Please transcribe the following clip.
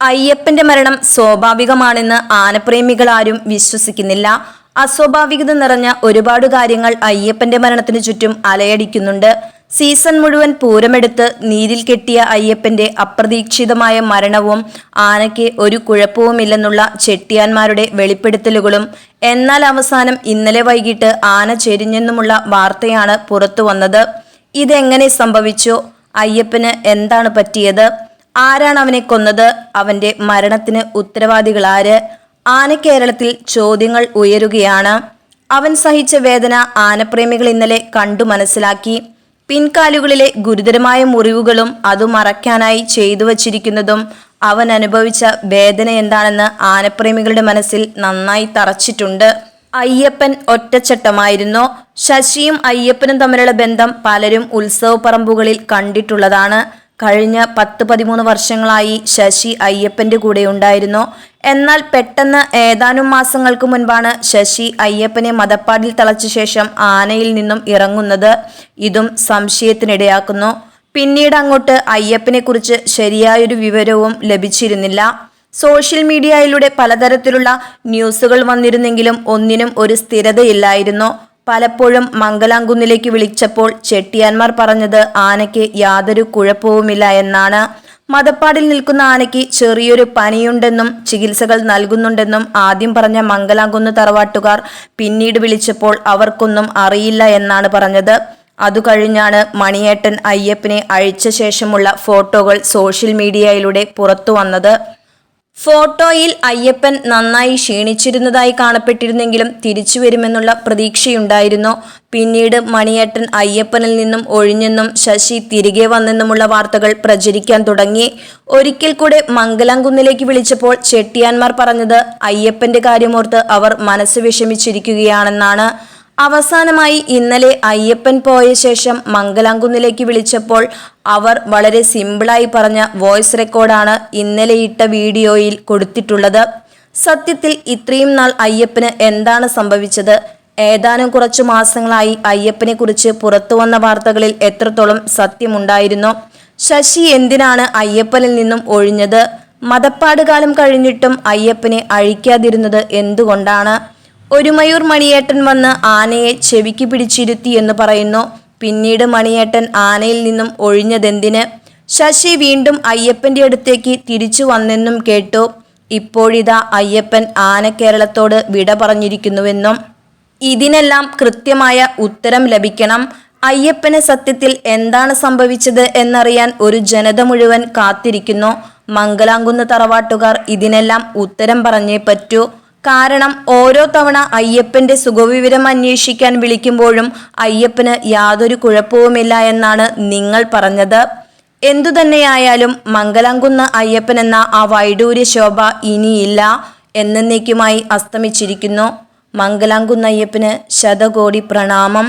അയ്യപ്പന്റെ മരണം സ്വാഭാവികമാണെന്ന് ആനപ്രേമികൾ ആരും വിശ്വസിക്കുന്നില്ല. അസ്വാഭാവികത നിറഞ്ഞ ഒരുപാട് കാര്യങ്ങൾ അയ്യപ്പന്റെ മരണത്തിന് ചുറ്റും അലയടിക്കുന്നുണ്ട്. സീസൺ മുഴുവൻ പൂരമെടുത്ത് നീരിൽ കെട്ടിയ അയ്യപ്പന്റെ അപ്രതീക്ഷിതമായ മരണവും ആനയ്ക്ക് ഒരു കുഴപ്പവുമില്ലെന്നുള്ള ചെട്ടിയാന്മാരുടെ വെളിപ്പെടുത്തലുകളും എന്നാൽ അവസാനം ഇന്നലെ വൈകിട്ട് ആന ചെരിഞ്ഞെന്നുമുള്ള വാർത്തയാണ് പുറത്തു വന്നത് ഇതെങ്ങനെ സംഭവിച്ചു? അയ്യപ്പന് എന്താണ് പറ്റിയത്? ആരാണ് അവനെ കൊന്നത്? അവന്റെ മരണത്തിന് ഉത്തരവാദികളാര് ആന കേരളത്തിൽ ചോദ്യങ്ങൾ ഉയരുകയാണ്. അവൻ സഹിച്ച വേദന ആനപ്രേമികൾ ഇന്നലെ കണ്ടു മനസ്സിലാക്കി. പിൻകാലുകളിലെ ഗുരുതരമായ മുറിവുകളും അത് മറയ്ക്കാനായി ചെയ്തു വച്ചിരിക്കുന്നതും അവൻ അനുഭവിച്ച വേദന എന്താണെന്ന് ആനപ്രേമികളുടെ മനസ്സിൽ നന്നായി തറച്ചിട്ടുണ്ട്. അയ്യപ്പൻ ഒറ്റച്ചട്ടമായിരുന്നു. ശശിയും അയ്യപ്പനും തമ്മിലുള്ള ബന്ധം പലരും ഉത്സവ പറമ്പുകളിൽ കണ്ടിട്ടുള്ളതാണ്. കഴിഞ്ഞ പത്ത് പതിമൂന്ന് വർഷങ്ങളായി ശശി അയ്യപ്പന്റെ കൂടെ ഉണ്ടായിരുന്നു. എന്നാൽ പെട്ടെന്ന് ഏതാനും മാസങ്ങൾക്ക് മുൻപാണ് ശശി അയ്യപ്പനെ മതപ്പാടിൽ തളച്ച ശേഷം ആനയിൽ നിന്നും ഇറങ്ങുന്നത് ഇതും സംശയത്തിനിടയാക്കുന്നു. പിന്നീട് അങ്ങോട്ട് അയ്യപ്പനെ കുറിച്ച് ശരിയായൊരു വിവരവും ലഭിച്ചിരുന്നില്ല. സോഷ്യൽ മീഡിയയിലൂടെ പലതരത്തിലുള്ള ന്യൂസുകൾ വന്നിരുന്നെങ്കിലും ഒന്നിനും ഒരു സ്ഥിരതയില്ലായിരുന്നു. പലപ്പോഴും മംഗലാംകുന്നിലേക്ക് വിളിച്ചപ്പോൾ ചെട്ടിയാന്മാർ പറഞ്ഞത് ആനയ്ക്ക് യാതൊരു കുഴപ്പവുമില്ല എന്നാണ്. മതപ്പാടിൽ നിൽക്കുന്ന ആനയ്ക്ക് ചെറിയൊരു പനിയുണ്ടെന്നും ചികിത്സകൾ നൽകുന്നുണ്ടെന്നും ആദ്യം പറഞ്ഞ മംഗലാംകുന്ന് തറവാട്ടുകാർ പിന്നീട് വിളിച്ചപ്പോൾ അവർക്കൊന്നും അറിയില്ല എന്നാണ് പറഞ്ഞത്. അതു കഴിഞ്ഞാണ് മണിയേട്ടൻ അയ്യപ്പനെ അഴിച്ച ശേഷമുള്ള ഫോട്ടോകൾ സോഷ്യൽ മീഡിയയിലൂടെ പുറത്തു വന്നത്. ഫോട്ടോയിൽ അയ്യപ്പൻ നന്നായി ക്ഷീണിച്ചിരുന്നതായി കാണപ്പെട്ടിരുന്നെങ്കിലും തിരിച്ചു വരുമെന്നുള്ള പ്രതീക്ഷയുണ്ടായിരുന്നു. പിന്നീട് മണിയേട്ടൻ അയ്യപ്പനിൽ നിന്നും ഒഴിഞ്ഞെന്നും ശശി തിരികെ വന്നെന്നുമുള്ള വാർത്തകൾ പ്രചരിക്കാൻ തുടങ്ങി. ഒരിക്കൽ കൂടെ മംഗലാംകുന്നിലേക്ക് വിളിച്ചപ്പോൾ ചെട്ടിയാന്മാർ പറഞ്ഞത് അയ്യപ്പന്റെ കാര്യമോർത്ത് അവർ മനസ്സ് വിഷമിച്ചിരിക്കുകയാണെന്നാണ്. അവസാനമായി ഇന്നലെ അയ്യപ്പൻ പോയ ശേഷം മംഗലാംകുന്നിലേക്ക് വിളിച്ചപ്പോൾ അവർ വളരെ സിമ്പിളായി പറഞ്ഞ വോയിസ് റെക്കോർഡാണ് ഇന്നലെ ഇട്ട വീഡിയോയിൽ കൊടുത്തിട്ടുള്ളത്. സത്യത്തിൽ ഇത്രയും നാൾ അയ്യപ്പന് എന്താണ് സംഭവിച്ചത്? ഏതാനും കുറച്ചു മാസങ്ങളായി അയ്യപ്പനെ കുറിച്ച് പുറത്തു വന്ന വാർത്തകളിൽ എത്രത്തോളം സത്യമുണ്ടായിരുന്നു? ശശി എന്തിനാണ് അയ്യപ്പനിൽ നിന്നും ഒഴിഞ്ഞത്? മതപ്പാട് കാലം കഴിഞ്ഞിട്ടും അയ്യപ്പനെ അഴിക്കാതിരുന്നത് എന്തുകൊണ്ടാണ്? ഒരുമയൂർ മണിയേട്ടൻ വന്ന് ആനയെ ചെവിക്ക് പിടിച്ചിരുത്തി എന്ന് പറയുന്നു. പിന്നീട് മണിയേട്ടൻ ആനയിൽ നിന്നും ഒഴിഞ്ഞതെന്തിന്? ശശി വീണ്ടും അയ്യപ്പന്റെ അടുത്തേക്ക് തിരിച്ചു വന്നെന്നും കേട്ടു. ഇപ്പോഴിതാ അയ്യപ്പൻ ആന കേരളത്തോട് വിട പറഞ്ഞിരിക്കുന്നുവെന്നും. ഇതിനെല്ലാം കൃത്യമായ ഉത്തരം ലഭിക്കണം. അയ്യപ്പന് സത്യത്തിൽ എന്താണ് സംഭവിച്ചത് എന്നറിയാൻ ഒരു ജനത മുഴുവൻ കാത്തിരിക്കുന്നു. മംഗലാംകുന്ന് തറവാട്ടുകാർ ഇതിനെല്ലാം ഉത്തരം പറഞ്ഞേ പറ്റൂ. കാരണം ഓരോ തവണ അയ്യപ്പന്റെ സുഖവിവരം അന്വേഷിക്കാൻ വിളിക്കുമ്പോഴും അയ്യപ്പന് യാതൊരു കുഴപ്പവുമില്ല എന്നാണ് നിങ്ങൾ പറഞ്ഞത്. എന്തുതന്നെയായാലും മംഗലാംകുന്ന് അയ്യപ്പൻ എന്ന ആ വൈഡൂര്യ ശോഭ ഇനിയില്ല എന്നേക്കുമായി അസ്തമിച്ചിരിക്കുന്നു. മംഗലാംകുന്ന് അയ്യപ്പന് ശതകോടി പ്രണാമം.